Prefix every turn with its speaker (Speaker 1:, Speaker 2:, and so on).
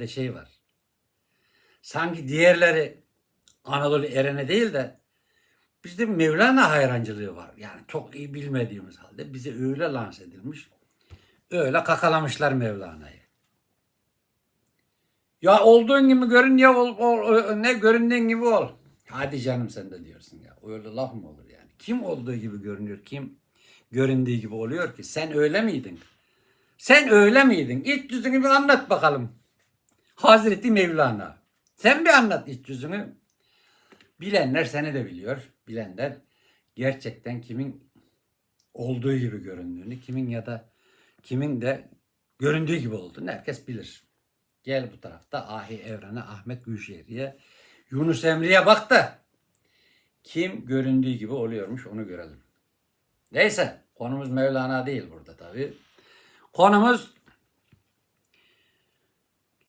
Speaker 1: de şey var. Sanki diğerleri Anadolu Eren'e değil de bizde Mevlana hayrancılığı var. Yani çok iyi bilmediğimiz halde bize öyle lanse edilmiş. Öyle kakalamışlar Mevlana'yı. Ya olduğun gibi görün ya ol, ol- ne göründüğün gibi ol. Hadi canım sen de diyorsun ya. Öyle laf mı olur yani? Kim olduğu gibi görünüyor? Kim göründüğü gibi oluyor ki? Sen öyle miydin? Sen öyle miydin? İç yüzünü bir anlat bakalım. Hazreti Mevlana. Sen bir anlat iç yüzünü. Bilenler seni de biliyor. Bilenler gerçekten kimin olduğu gibi göründüğünü, kimin ya da kimin de göründüğü gibi olduğunu herkes bilir. Gel bu tarafta Ahi Evren'e, Ahmet Gülşehir'e, Yunus Emre'ye bak da kim göründüğü gibi oluyormuş onu görelim. Neyse konumuz Mevlana değil burada tabii. Konumuz